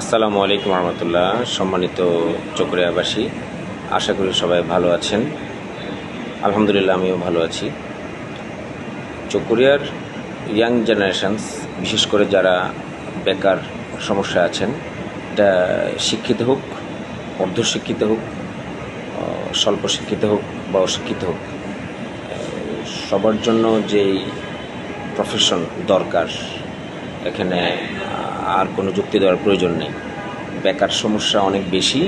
আসসালামু আলাইকুম রহমতুল্লাহ, সম্মানিত চকরিয়াবাসী, আশা করি সবাই ভালো আছেন। আলহামদুলিল্লাহ আমিও ভালো আছি। চকরিয়ার ইয়াং জেনারেশনস, বিশেষ করে যারা বেকার সমস্যা আছেন, এটা শিক্ষিত হোক, অর্ধশিক্ষিত হোক স্বল্প শিক্ষিত হোক বা অশিক্ষিত হোক সবার জন্য যেই প্রফেশন দরকার এখানে আর কোনো যুক্তি দেওয়ার প্রয়োজন নেই। বেকার সমস্যা অনেক বেশি,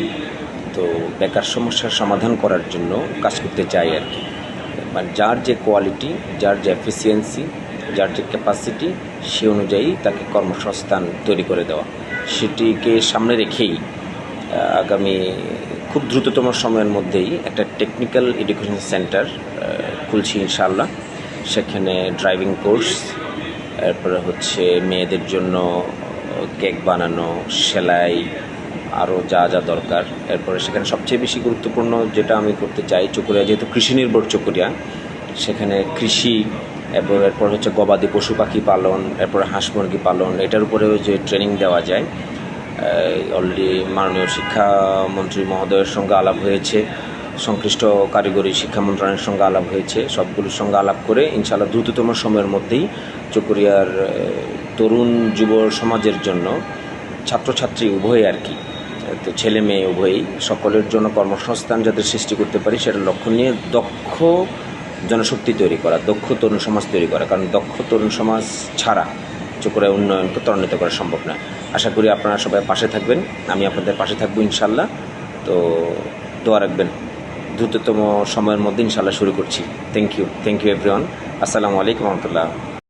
তো বেকার সমস্যার সমাধান করার জন্য কাজ করতে চাই আর কি। মানে যার যে কোয়ালিটি যার যে এফিসিয়েন্সি যার যে ক্যাপাসিটি সে অনুযায়ী তাকে কর্মসংস্থান তৈরি করে দেওয়া। সেটিকে সামনে রেখেই আগামী খুব দ্রুততম সময়ের মধ্যেই একটা টেকনিক্যাল এডুকেশন সেন্টার খুলছি ইনশাআল্লাহ। সেখানে ড্রাইভিং কোর্স এরপরে হচ্ছে মেয়েদের জন্য কেক বানানো, সেলাই আরও যা যা দরকার। এরপরে সেখানে সবচেয়ে বেশি গুরুত্বপূর্ণ যেটা আমি করতে চাই, চকুরিয়া, যেহেতু কৃষি নির্ভর চকুরিয়া, সেখানে কৃষি, এরপর এরপর হচ্ছে গবাদি পশু পাখি পালন, এরপরে হাঁস মুরগি পালন, এটার উপরেও যে ট্রেনিং দেওয়া যায় অলরেডি মাননীয় শিক্ষামন্ত্রী মহোদয়ের সঙ্গে আলাপ হয়েছে। সংশ্লিষ্ট কারিগরি শিক্ষা মন্ত্রণালয়ের সঙ্গে আলাপ হয়েছে। সবগুলোর সঙ্গে আলাপ করে ইনশাআল্লাহ দ্রুততম সময়ের মধ্যেই চকরিয়ার তরুণ যুব সমাজের জন্য ছাত্রছাত্রী উভয় আর কি, তো ছেলে মেয়ে উভয়ই সকলের জন্য কর্মসংস্থান যাতে সৃষ্টি করতে পারি সেটা লক্ষ্য নিয়ে দক্ষ জনশক্তি তৈরি করা, দক্ষ তরুণ সমাজ তৈরি করা। কারণ দক্ষ তরুণ সমাজ ছাড়া চকুরে উন্নয়নকে ত্বরান্বিত করা সম্ভব নয় আশা করি আপনারা সবাই পাশে থাকবেন, আমি আপনাদের পাশে থাকব ইনশাল্লাহ তো দোয়া রাখবেন। দ্রুততম সময়ের মধ্যে ইনশাল্লাহ শুরু করছি। Thank you thank you everyone আসসালামু আলাইকুম রহমতুল্লাহ।